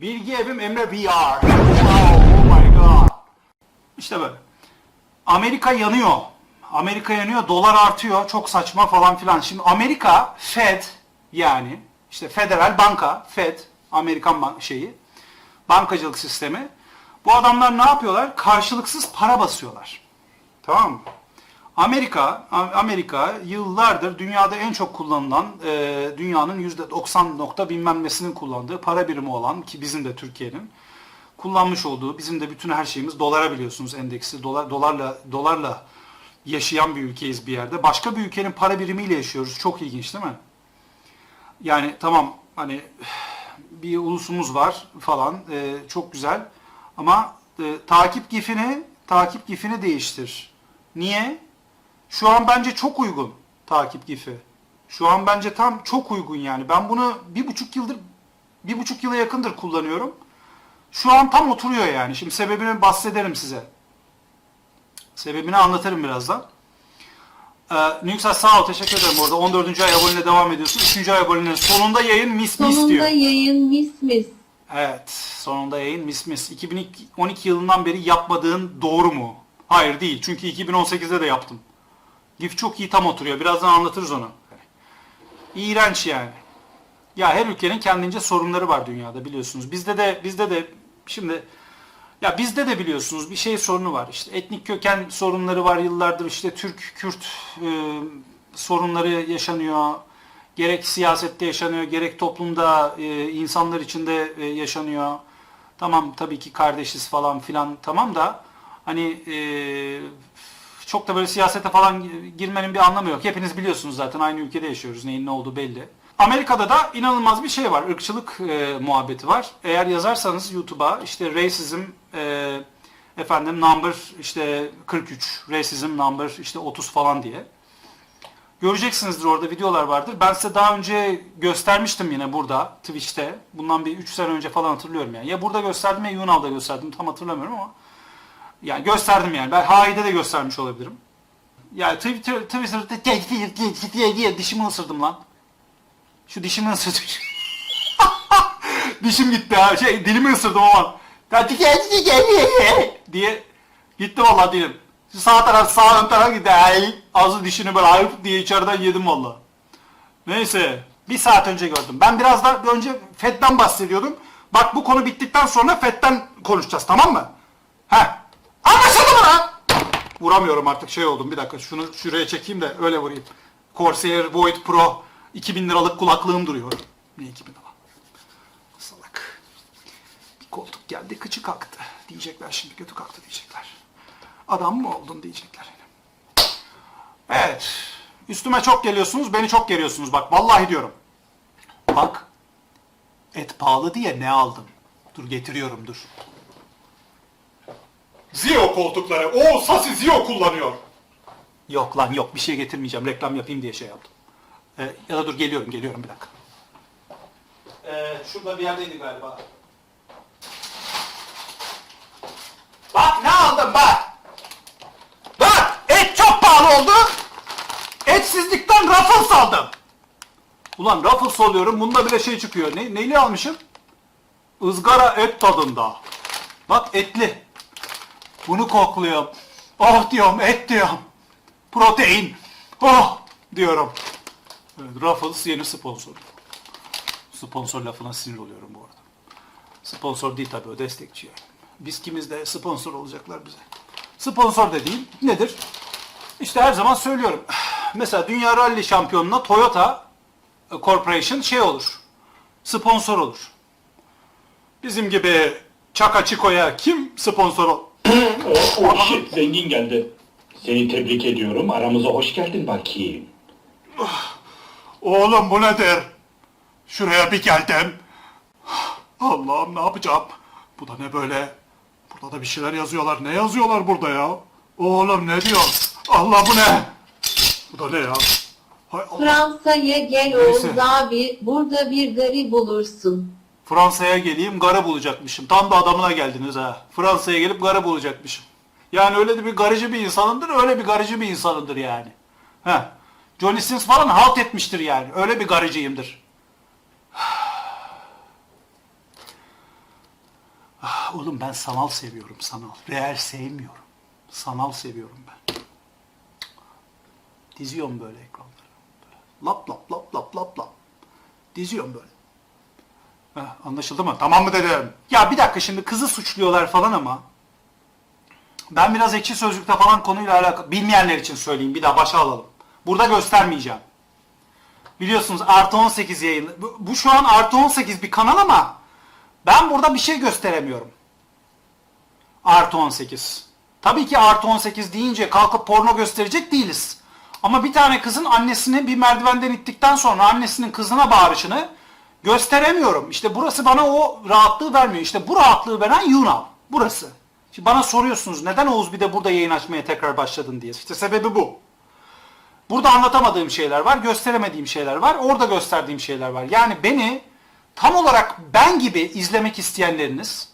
Bilgi Evim Emre VR. Oh my god. İşte böyle. Amerika yanıyor. Amerika yanıyor, dolar artıyor, çok saçma falan filan. Şimdi Amerika, Fed yani işte Federal Banka, Fed, Amerikan ban- şeyi, bankacılık sistemi. Bu adamlar ne yapıyorlar? Karşılıksız para basıyorlar. Tamam mı? Amerika, Amerika yıllardır dünyada en çok kullanılan, e, dünyanın yüzde 90 nokta bilmem kullandığı para birimi olan ki bizim de Türkiye'nin kullanmış olduğu, bizim de bütün her şeyimiz dolara biliyorsunuz endeksi, dolar, dolarla dolarla yaşayan bir ülkeyiz bir yerde. Başka bir ülkenin para birimiyle yaşıyoruz. Çok ilginç değil mi? Yani tamam hani bir ulusumuz var falan e, çok güzel ama e, takip gifini takip gifini değiştir. Niye? Şu an bence çok uygun takip gifi. Şu an bence tam çok uygun yani. Ben bunu bir buçuk yıldır bir buçuk yıla yakındır kullanıyorum. Şu an tam oturuyor yani. Şimdi sebebini bahsederim size. Sebebini anlatırım birazdan. Ee, Nüksel sağ ol teşekkür ederim orada. 14. ay aboneliğine devam ediyorsun. 3. ay aboneliğine sonunda yayın mis mis Sonunda diyor. yayın mis mis. Evet sonunda yayın mis mis. 2012 yılından beri yapmadığın doğru mu? Hayır değil çünkü 2018'de de yaptım. GIF çok iyi tam oturuyor. Birazdan anlatırız onu. İğrenç yani. Ya her ülkenin kendince sorunları var dünyada biliyorsunuz. Bizde de bizde de şimdi ya bizde de biliyorsunuz bir şey sorunu var. İşte etnik köken sorunları var yıllardır. İşte Türk, Kürt e, sorunları yaşanıyor. Gerek siyasette yaşanıyor, gerek toplumda e, insanlar içinde e, yaşanıyor. Tamam tabii ki kardeşiz falan filan tamam da hani e, çok da böyle siyasete falan girmenin bir anlamı yok. Hepiniz biliyorsunuz zaten aynı ülkede yaşıyoruz. Neyin ne olduğu belli. Amerika'da da inanılmaz bir şey var. Irkçılık e, muhabbeti var. Eğer yazarsanız YouTube'a işte racism e, efendim number işte 43, racism number işte 30 falan diye. Göreceksinizdir orada videolar vardır. Ben size daha önce göstermiştim yine burada Twitch'te. Bundan bir 3 sene önce falan hatırlıyorum yani. Ya burada gösterdim ya Yunal'da gösterdim tam hatırlamıyorum ama. Yani gösterdim yani. Ben Hai'de de göstermiş olabilirim. Yani Twitter, Twitter'da diye, diye, dişimi ısırdım lan. Şu dişimi ısırdım. Dişim gitti ha. Şey dilimi ısırdım ama. Ya diye gitti vallahi dilim. Sağ taraf sağ ön taraf gitti. Ay, ağzı dişini böyle ayıp diye içeriden yedim vallahi. Neyse. Bir saat önce gördüm. Ben biraz daha önce FED'den bahsediyordum. Bak bu konu bittikten sonra FED'den konuşacağız tamam mı? Heh. Mı lan? Vuramıyorum artık şey oldum. Bir dakika şunu şuraya çekeyim de öyle vurayım. Corsair Void Pro 2000 liralık kulaklığım duruyor. Ne 2000 lira? Salak. Bir koltuk geldi kıçı kalktı. Diyecekler şimdi kötü kalktı diyecekler. Adam mı oldun diyecekler. Evet. Üstüme çok geliyorsunuz, beni çok geriyorsunuz bak. Vallahi diyorum. Bak. Et pahalı diye ne aldım? Dur getiriyorum dur. Zio koltukları. O Sasi Zio kullanıyor. Yok lan yok bir şey getirmeyeceğim. Reklam yapayım diye şey yaptım. Ee, ya da dur geliyorum geliyorum bir dakika. Ee, şurada bir yerdeydi galiba. Bak ne aldım bak. Bak et çok pahalı oldu. Etsizlikten Ruffles aldım. Ulan Ruffles oluyorum bunda bile şey çıkıyor. Ne, neyli almışım? Izgara et tadında. Bak etli. Bunu kokluyorum. Oh diyorum et diyorum. Protein. Oh diyorum. Evet, Ruffles yeni sponsor. Sponsor lafına sinir oluyorum bu arada. Sponsor değil tabii o destekçi yani. Biz kimiz de sponsor olacaklar bize. Sponsor dediğim nedir? İşte her zaman söylüyorum. Mesela Dünya Rally Şampiyonu'na Toyota Corporation şey olur. Sponsor olur. Bizim gibi Çaka Çiko'ya kim sponsor ol? Oh shit, zengin geldi. Seni tebrik ediyorum. Aramıza hoş geldin bakayım. Oğlum bu nedir? Şuraya bir geldim. Allah'ım ne yapacağım? Bu da ne böyle? Burada da bir şeyler yazıyorlar. Ne yazıyorlar burada ya? Oğlum ne diyor? Allah bu ne? Bu da ne ya? Hay Allah. Fransa'ya gel Neyse. Oğuz abi. Burada bir garip bulursun. Fransa'ya geleyim garı bulacakmışım. Tam da adamına geldiniz ha. Fransa'ya gelip garı bulacakmışım. Yani öyle de bir garıcı bir insanındır, öyle bir garıcı bir insanındır yani. Heh. Johnny Sins falan halt etmiştir yani. Öyle bir garıcıyımdır. Oğlum ben sanal seviyorum sanal. Real sevmiyorum. Sanal seviyorum ben. Diziyorum böyle ekranları. Lap lap lap lap lap lap. Diziyorum böyle. Heh, anlaşıldı mı? Tamam mı dedim. Ya bir dakika şimdi kızı suçluyorlar falan ama ben biraz ekşi sözlükte falan konuyla alakalı bilmeyenler için söyleyeyim bir daha başa alalım. Burada göstermeyeceğim. Biliyorsunuz artı 18 yayın. Bu, bu şu an artı 18 bir kanal ama ben burada bir şey gösteremiyorum. Artı 18. Tabii ki artı 18 deyince kalkıp porno gösterecek değiliz. Ama bir tane kızın annesini bir merdivenden ittikten sonra annesinin kızına bağırışını gösteremiyorum. İşte burası bana o rahatlığı vermiyor. İşte bu rahatlığı veren Yunan. Burası. Şimdi bana soruyorsunuz neden Oğuz bir de burada yayın açmaya tekrar başladın diye. İşte sebebi bu. Burada anlatamadığım şeyler var, gösteremediğim şeyler var, orada gösterdiğim şeyler var. Yani beni tam olarak ben gibi izlemek isteyenleriniz,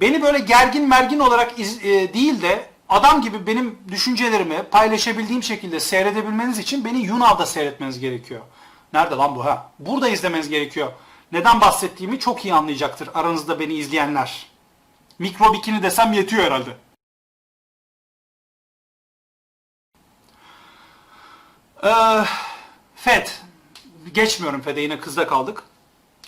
beni böyle gergin mergin olarak iz- e, değil de adam gibi benim düşüncelerimi paylaşabildiğim şekilde seyredebilmeniz için beni Yunav'da seyretmeniz gerekiyor. Nerede lan bu ha? Burada izlemeniz gerekiyor. Neden bahsettiğimi çok iyi anlayacaktır aranızda beni izleyenler. Mikro bikini desem yetiyor herhalde. Ee, Fed. Geçmiyorum Fed'e yine kızda kaldık.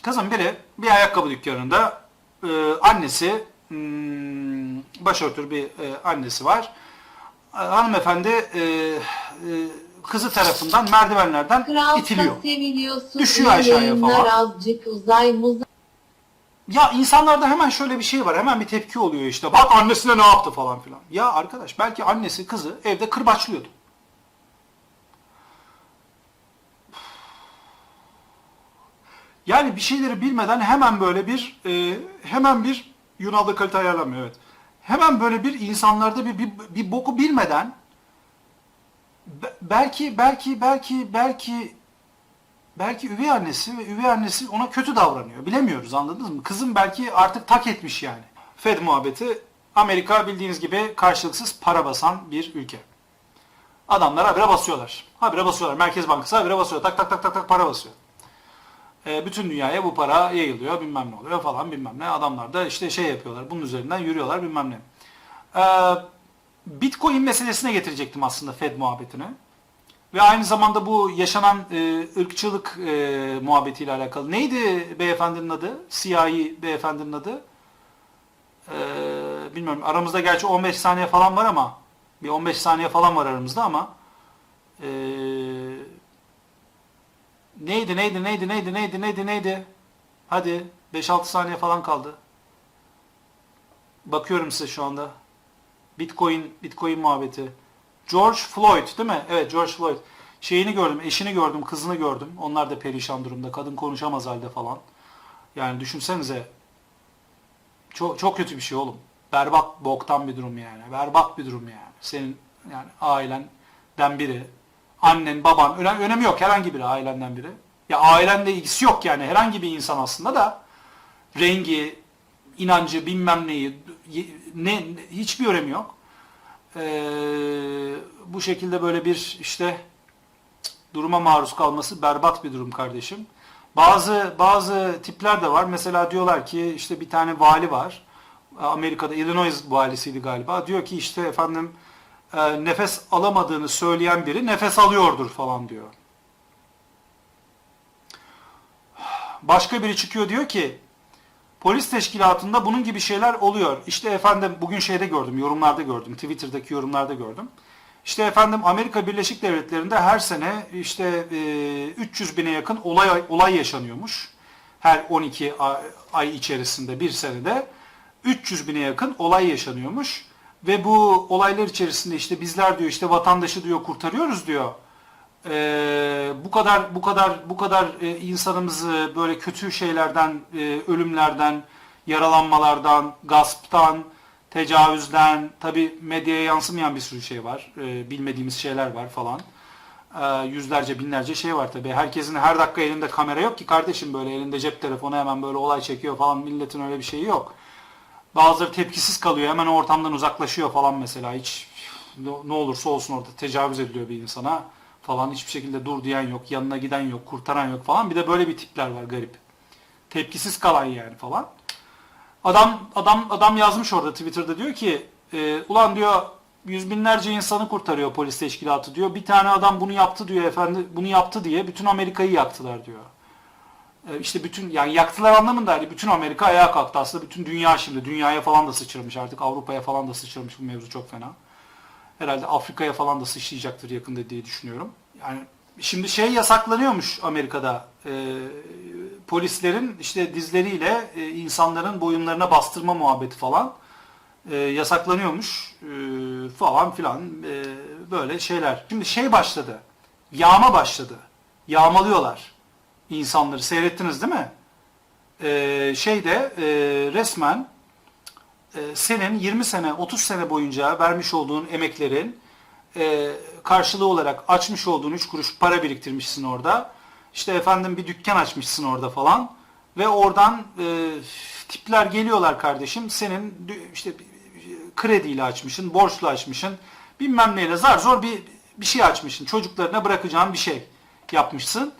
Kızın biri bir ayakkabı dükkanında e, annesi hmm, başörtülü bir e, annesi var. E, hanımefendi e, e, kızı tarafından merdivenlerden Kralsa itiliyor. Düşüyor aşağıya falan. Azıcık uzay muzay. Ya insanlarda hemen şöyle bir şey var. Hemen bir tepki oluyor işte. Bak annesine ne yaptı falan filan. Ya arkadaş belki annesi kızı evde kırbaçlıyordu. Yani bir şeyleri bilmeden hemen böyle bir e, hemen bir Yunan'da kalite ayarlanmıyor evet. Hemen böyle bir insanlarda bir, bir, bir boku bilmeden be- belki belki belki belki belki üvey annesi ve üvey annesi ona kötü davranıyor. Bilemiyoruz anladınız mı? Kızım belki artık tak etmiş yani. Fed muhabbeti Amerika bildiğiniz gibi karşılıksız para basan bir ülke. Adamlar habire basıyorlar. Habire basıyorlar. Merkez Bankası habire basıyor. Tak tak tak tak tak para basıyor. E, bütün dünyaya bu para yayılıyor bilmem ne oluyor falan bilmem ne. Adamlar da işte şey yapıyorlar. Bunun üzerinden yürüyorlar bilmem ne. E, Bitcoin meselesine getirecektim aslında Fed muhabbetine. Ve aynı zamanda bu yaşanan e, ırkçılık e, muhabbetiyle alakalı. Neydi beyefendinin adı? Siyahi beyefendinin adı? E, bilmiyorum. Aramızda gerçi 15 saniye falan var ama bir 15 saniye falan var aramızda ama e, neydi neydi neydi neydi neydi neydi neydi? Hadi 5-6 saniye falan kaldı. Bakıyorum size şu anda. Bitcoin Bitcoin muhabbeti. George Floyd değil mi? Evet George Floyd. Şeyini gördüm, eşini gördüm, kızını gördüm. Onlar da perişan durumda. Kadın konuşamaz halde falan. Yani düşünsenize. Çok, çok kötü bir şey oğlum. Berbat, boktan bir durum yani. Berbat bir durum yani. Senin yani ailenden biri, annen, baban, önem, önemi yok herhangi biri ailenden biri. Ya ailenle ilgisi yok yani herhangi bir insan aslında da rengi, inancı, bilmem neyi, ne, hiçbir önemi yok. Ee, bu şekilde böyle bir işte duruma maruz kalması berbat bir durum kardeşim. Bazı bazı tipler de var. Mesela diyorlar ki işte bir tane vali var. Amerika'da Illinois valisiydi galiba. Diyor ki işte efendim e, nefes alamadığını söyleyen biri nefes alıyordur falan diyor. Başka biri çıkıyor diyor ki Polis teşkilatında bunun gibi şeyler oluyor. İşte efendim bugün şeyde gördüm, yorumlarda gördüm, Twitter'daki yorumlarda gördüm. İşte efendim Amerika Birleşik Devletleri'nde her sene işte e, 300 bine yakın olay olay yaşanıyormuş. Her 12 ay- içerisinde bir senede 300 bine yakın olay yaşanıyormuş. Ve bu olaylar içerisinde işte bizler diyor işte vatandaşı diyor kurtarıyoruz diyor. Ee, bu kadar bu kadar bu kadar e, insanımızı böyle kötü şeylerden, e, ölümlerden, yaralanmalardan, gasptan, tecavüzden, tabi medyaya yansımayan bir sürü şey var, e, bilmediğimiz şeyler var falan. Ee, yüzlerce, binlerce şey var tabi. Herkesin her dakika elinde kamera yok ki kardeşim böyle elinde cep telefonu hemen böyle olay çekiyor falan. Milletin öyle bir şeyi yok. Bazıları tepkisiz kalıyor, hemen ortamdan uzaklaşıyor falan mesela. Hiç ne olursa olsun orada tecavüz ediliyor bir insana falan hiçbir şekilde dur diyen yok, yanına giden yok, kurtaran yok falan. Bir de böyle bir tipler var garip. Tepkisiz kalan yani falan. Adam adam adam yazmış orada Twitter'da diyor ki e, ulan diyor yüz binlerce insanı kurtarıyor polis teşkilatı diyor. Bir tane adam bunu yaptı diyor efendi bunu yaptı diye bütün Amerika'yı yaktılar diyor. E, işte bütün yani yaktılar anlamında hani bütün Amerika ayağa kalktı aslında bütün dünya şimdi dünyaya falan da sıçramış artık Avrupa'ya falan da sıçramış bu mevzu çok fena. Herhalde Afrika'ya falan da sıçrayacaktır yakında diye düşünüyorum. Yani şimdi şey yasaklanıyormuş Amerika'da. E, polislerin işte dizleriyle e, insanların boyunlarına bastırma muhabbeti falan e, yasaklanıyormuş e, falan filan e, böyle şeyler. Şimdi şey başladı. Yağma başladı. Yağmalıyorlar insanları. Seyrettiniz değil mi? E, şeyde e, resmen senin 20 sene 30 sene boyunca vermiş olduğun emeklerin e, karşılığı olarak açmış olduğun 3 kuruş para biriktirmişsin orada. İşte efendim bir dükkan açmışsın orada falan. Ve oradan e, tipler geliyorlar kardeşim. Senin işte krediyle açmışsın, borçla açmışsın. Bilmem neyle zar zor bir, bir şey açmışsın. Çocuklarına bırakacağın bir şey yapmışsın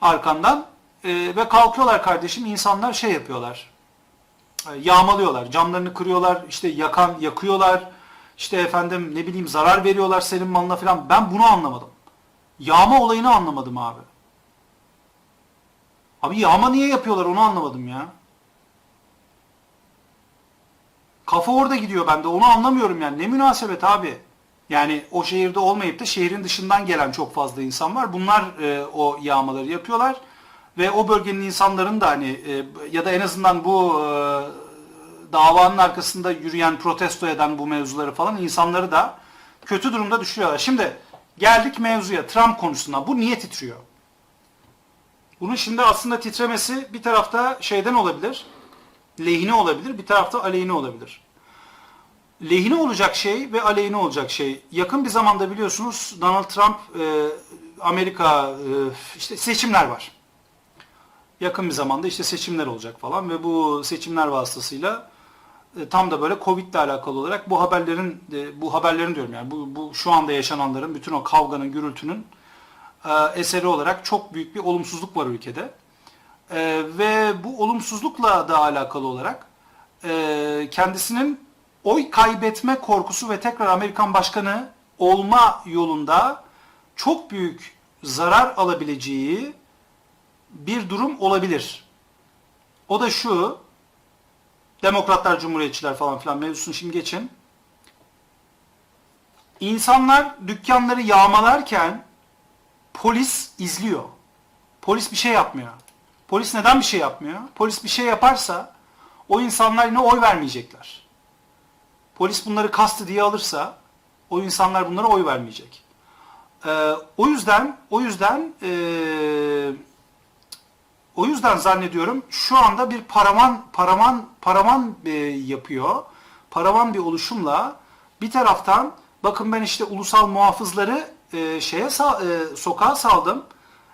arkandan. E, ve kalkıyorlar kardeşim insanlar şey yapıyorlar. E, yağmalıyorlar. Camlarını kırıyorlar. işte yakan yakıyorlar. İşte efendim ne bileyim zarar veriyorlar senin malına falan. Ben bunu anlamadım. Yağma olayını anlamadım abi. Abi yağma niye yapıyorlar onu anlamadım ya. Kafa orada gidiyor bende onu anlamıyorum yani. Ne münasebet abi. Yani o şehirde olmayıp da şehrin dışından gelen çok fazla insan var. Bunlar e, o yağmaları yapıyorlar. Ve o bölgenin insanların da hani e, ya da en azından bu e, davanın arkasında yürüyen, protesto eden bu mevzuları falan insanları da kötü durumda düşürüyorlar. Şimdi geldik mevzuya Trump konusuna. Bu niye titriyor? Bunun şimdi aslında titremesi bir tarafta şeyden olabilir, lehine olabilir, bir tarafta aleyhine olabilir. Lehine olacak şey ve aleyhine olacak şey. Yakın bir zamanda biliyorsunuz Donald Trump, e, Amerika, e, işte seçimler var. Yakın bir zamanda işte seçimler olacak falan ve bu seçimler vasıtasıyla e, tam da böyle Covid ile alakalı olarak bu haberlerin, bu haberlerin diyorum yani bu, bu şu anda yaşananların, bütün o kavganın, gürültünün e, eseri olarak çok büyük bir olumsuzluk var ülkede. E, ve bu olumsuzlukla da alakalı olarak kendisinin oy kaybetme korkusu ve tekrar Amerikan başkanı olma yolunda çok büyük zarar alabileceği bir durum olabilir. O da şu, demokratlar, cumhuriyetçiler falan filan mevzusunu şimdi geçin. İnsanlar dükkanları yağmalarken polis izliyor. Polis bir şey yapmıyor. Polis neden bir şey yapmıyor? Polis bir şey yaparsa o insanlar yine oy vermeyecekler. Polis bunları kastı diye alırsa o insanlar bunlara oy vermeyecek. Ee, o yüzden o yüzden ee, o yüzden zannediyorum şu anda bir paravan paravan paravan e, yapıyor. Paravan bir oluşumla bir taraftan bakın ben işte ulusal muhafızları e, şeye e, sokağa saldım.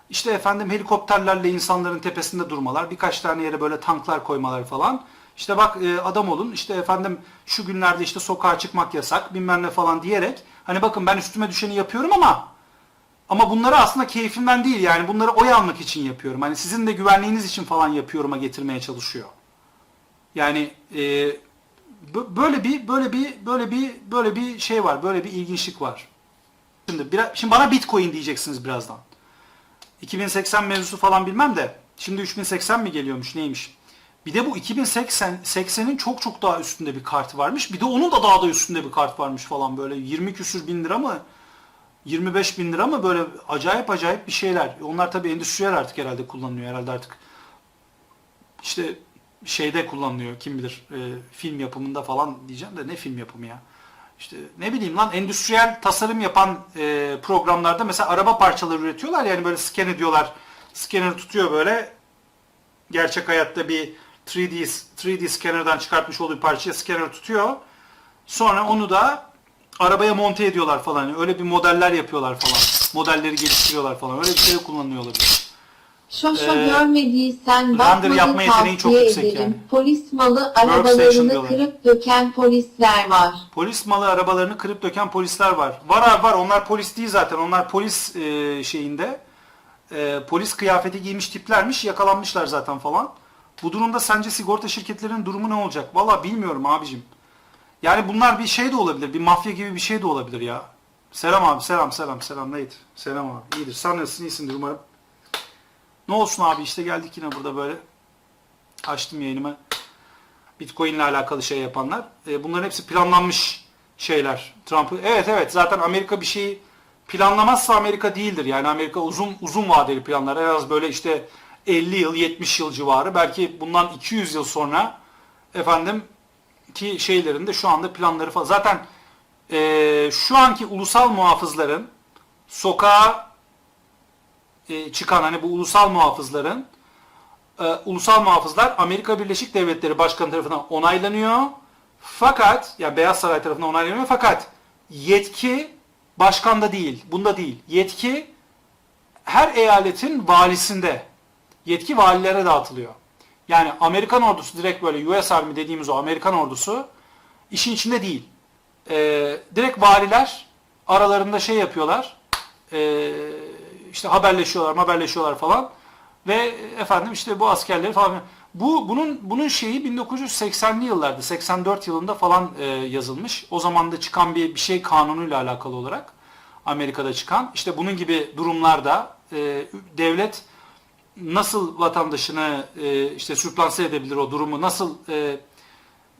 İşte efendim helikopterlerle insanların tepesinde durmalar, birkaç tane yere böyle tanklar koymalar falan. İşte bak e, adam olun, işte efendim şu günlerde işte sokağa çıkmak yasak, bilmem ne falan diyerek hani bakın ben üstüme düşeni yapıyorum ama ama bunları aslında keyfimden değil yani bunları oy almak için yapıyorum. Hani sizin de güvenliğiniz için falan yapıyorum'a getirmeye çalışıyor. Yani e, bö- böyle bir böyle bir böyle bir böyle bir şey var. Böyle bir ilginçlik var. Şimdi biraz, şimdi bana Bitcoin diyeceksiniz birazdan. 2080 mevzusu falan bilmem de şimdi 3080 mi geliyormuş neymiş? Bir de bu 2080 80'in çok çok daha üstünde bir kart varmış. Bir de onun da daha da üstünde bir kart varmış falan böyle 20 küsür bin lira mı 25 bin lira mı böyle acayip acayip bir şeyler. Onlar tabii endüstriyel artık herhalde kullanılıyor herhalde artık. İşte şeyde kullanılıyor kim bilir e, film yapımında falan diyeceğim de ne film yapımı ya. İşte ne bileyim lan endüstriyel tasarım yapan e, programlarda mesela araba parçaları üretiyorlar yani böyle scan ediyorlar. Scanner tutuyor böyle gerçek hayatta bir 3D 3D scanner'dan çıkartmış olduğu bir parçayı scanner tutuyor. Sonra onu da arabaya monte ediyorlar falan. Öyle bir modeller yapıyorlar falan. Modelleri geliştiriyorlar falan. Öyle bir şey kullanılıyor olabilir. Şoşo Ee, görmediysen render yapma yeteneği çok yüksek ederim. yani. Polis malı arabalarını kırıp döken polisler var. Polis malı arabalarını kırıp döken polisler var. Var var. Onlar polis değil zaten. Onlar polis e, şeyinde. e, polis kıyafeti giymiş tiplermiş. Yakalanmışlar zaten falan. Bu durumda sence sigorta şirketlerinin durumu ne olacak? Valla bilmiyorum abicim. Yani bunlar bir şey de olabilir. Bir mafya gibi bir şey de olabilir ya. Selam abi selam selam selam neydi? Selam abi iyidir. Sen nasılsın iyisindir umarım. Ne olsun abi işte geldik yine burada böyle. Açtım yayınımı. Bitcoin ile alakalı şey yapanlar. E, bunların hepsi planlanmış şeyler. Trump'ı evet evet zaten Amerika bir şeyi planlamazsa Amerika değildir. Yani Amerika uzun uzun vadeli planlar. En az böyle işte 50 yıl 70 yıl civarı belki bundan 200 yıl sonra efendim ki şeylerinde şu anda planları falan. Zaten e, şu anki ulusal muhafızların sokağa e, çıkan hani bu ulusal muhafızların e, ulusal muhafızlar Amerika Birleşik Devletleri Başkanı tarafından onaylanıyor. Fakat ya Beyaz Saray tarafından onaylanıyor fakat yetki başkanda değil, bunda değil. Yetki her eyaletin valisinde. Yetki valilere dağıtılıyor. Yani Amerikan ordusu direkt böyle US Army dediğimiz o Amerikan ordusu işin içinde değil. Ee, direkt valiler aralarında şey yapıyorlar. Ee, işte haberleşiyorlar, haberleşiyorlar falan. Ve efendim işte bu askerleri falan bu bunun bunun şeyi 1980'li yıllarda 84 yılında falan e, yazılmış. O zaman da çıkan bir bir şey kanunuyla alakalı olarak Amerika'da çıkan. İşte bunun gibi durumlarda e, devlet nasıl vatandaşını e, işte sürplanse edebilir o durumu nasıl e,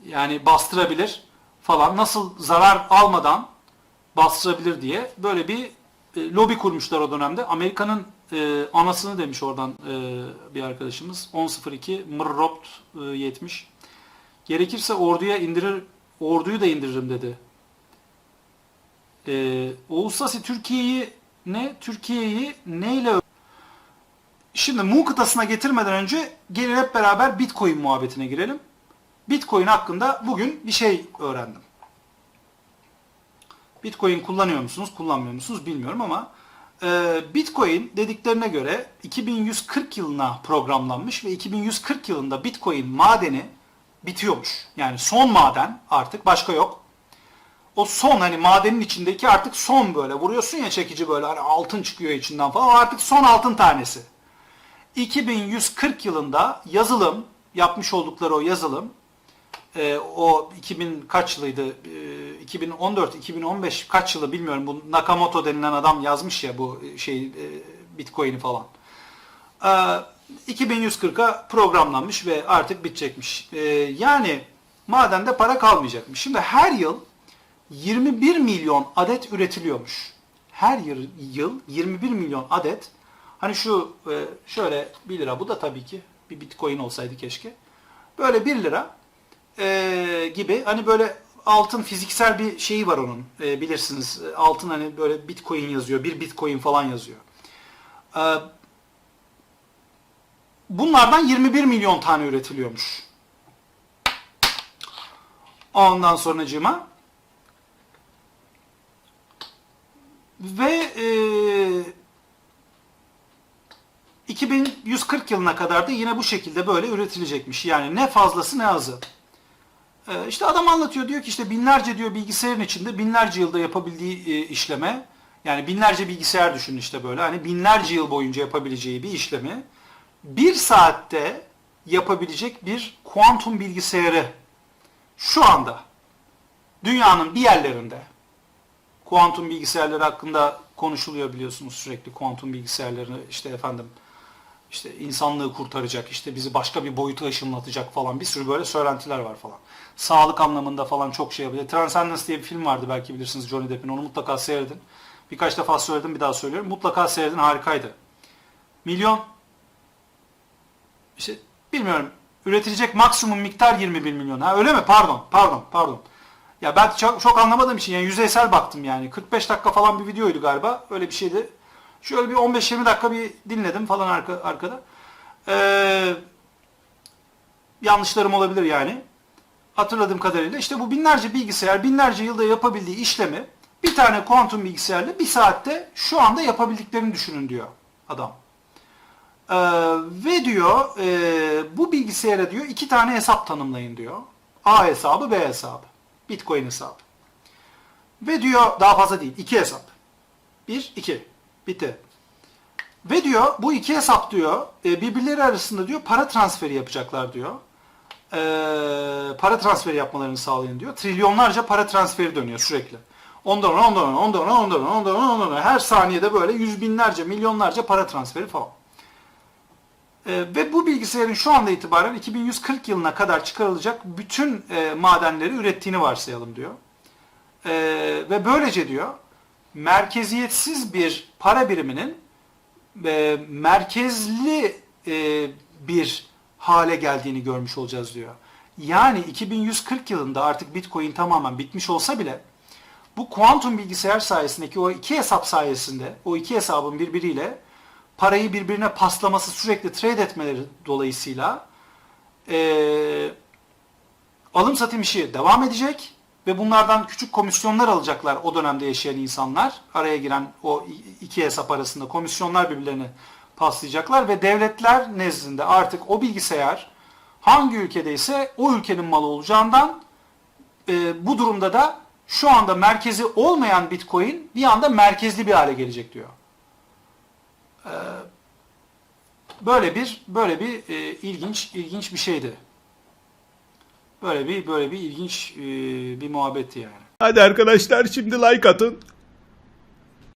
yani bastırabilir falan nasıl zarar almadan bastırabilir diye böyle bir e, lobi kurmuşlar o dönemde. Amerika'nın e, anasını demiş oradan e, bir arkadaşımız. 1002 Mrropt e, 70. Gerekirse orduya indirir orduyu da indiririm dedi. E, Oğuz Sasi Türkiye'yi ne? Türkiye'yi neyle Şimdi Mu kıtasına getirmeden önce gelin hep beraber Bitcoin muhabbetine girelim. Bitcoin hakkında bugün bir şey öğrendim. Bitcoin kullanıyor musunuz, kullanmıyor musunuz bilmiyorum ama e, Bitcoin dediklerine göre 2140 yılına programlanmış ve 2140 yılında Bitcoin madeni bitiyormuş. Yani son maden artık başka yok. O son hani madenin içindeki artık son böyle vuruyorsun ya çekici böyle hani altın çıkıyor içinden falan o artık son altın tanesi. 2140 yılında yazılım yapmış oldukları o yazılım e, o 2000 kaç yılıydı? E, 2014 2015 kaç yılı bilmiyorum. Bu Nakamoto denilen adam yazmış ya bu şey e, Bitcoin'i falan. E, 2140'a programlanmış ve artık bitecekmiş. E, yani madende para kalmayacakmış. Şimdi her yıl 21 milyon adet üretiliyormuş. Her yıl 21 milyon adet. Hani şu e, şöyle 1 lira bu da tabii ki bir bitcoin olsaydı keşke. Böyle 1 lira e, gibi hani böyle altın fiziksel bir şeyi var onun E, bilirsiniz. Altın hani böyle bitcoin yazıyor. Bir bitcoin falan yazıyor. Bunlardan 21 milyon tane üretiliyormuş. Ondan sonracığıma ve e, 2140 yılına kadar da yine bu şekilde böyle üretilecekmiş. Yani ne fazlası ne azı. Ee, işte adam anlatıyor diyor ki işte binlerce diyor bilgisayarın içinde binlerce yılda yapabildiği e, işleme yani binlerce bilgisayar düşünün işte böyle hani binlerce yıl boyunca yapabileceği bir işlemi bir saatte yapabilecek bir kuantum bilgisayarı şu anda dünyanın bir yerlerinde kuantum bilgisayarları hakkında konuşuluyor biliyorsunuz sürekli kuantum bilgisayarlarını işte efendim işte insanlığı kurtaracak, işte bizi başka bir boyuta ışınlatacak falan bir sürü böyle söylentiler var falan. Sağlık anlamında falan çok şey yapıyor. Transcendence diye bir film vardı belki bilirsiniz Johnny Depp'in. Onu mutlaka seyredin. Birkaç defa söyledim bir daha söylüyorum. Mutlaka seyredin harikaydı. Milyon işte bilmiyorum üretilecek maksimum miktar 21 milyon. Ha öyle mi? Pardon, pardon, pardon. Ya ben çok, çok anlamadığım için yani yüzeysel baktım yani. 45 dakika falan bir videoydu galiba. Öyle bir şeydi. Şöyle bir 15-20 dakika bir dinledim falan arka, arkada. Ee, yanlışlarım olabilir yani. Hatırladığım kadarıyla işte bu binlerce bilgisayar binlerce yılda yapabildiği işlemi bir tane kuantum bilgisayarla bir saatte şu anda yapabildiklerini düşünün diyor adam. Ee, ve diyor e, bu bilgisayara diyor iki tane hesap tanımlayın diyor. A hesabı B hesabı. Bitcoin hesabı. Ve diyor daha fazla değil. iki hesap. Bir, iki. Bitti. Ve diyor bu iki hesap diyor e, birbirleri arasında diyor para transferi yapacaklar diyor. E, para transferi yapmalarını sağlayın diyor. Trilyonlarca para transferi dönüyor sürekli. Ondan ona, ondan ona, ondan ona, ondan ona, ondan ona, ondan ona. Her saniyede böyle yüz binlerce, milyonlarca para transferi falan. E, ve bu bilgisayarın şu anda itibaren 2140 yılına kadar çıkarılacak bütün e, madenleri ürettiğini varsayalım diyor. E, ve böylece diyor merkeziyetsiz bir para biriminin e, merkezli e, bir hale geldiğini görmüş olacağız diyor. Yani 2140 yılında artık Bitcoin tamamen bitmiş olsa bile bu kuantum bilgisayar sayesindeki o iki hesap sayesinde o iki hesabın birbiriyle parayı birbirine paslaması sürekli trade etmeleri dolayısıyla e, alım satım işi devam edecek ve bunlardan küçük komisyonlar alacaklar o dönemde yaşayan insanlar. Araya giren o iki hesap arasında komisyonlar birbirlerini paslayacaklar ve devletler nezdinde artık o bilgisayar hangi ülkedeyse o ülkenin malı olacağından e, bu durumda da şu anda merkezi olmayan Bitcoin bir anda merkezli bir hale gelecek diyor. E, böyle bir böyle bir e, ilginç ilginç bir şeydi. Böyle bir böyle bir ilginç e, bir muhabbetti yani. Hadi arkadaşlar şimdi like atın.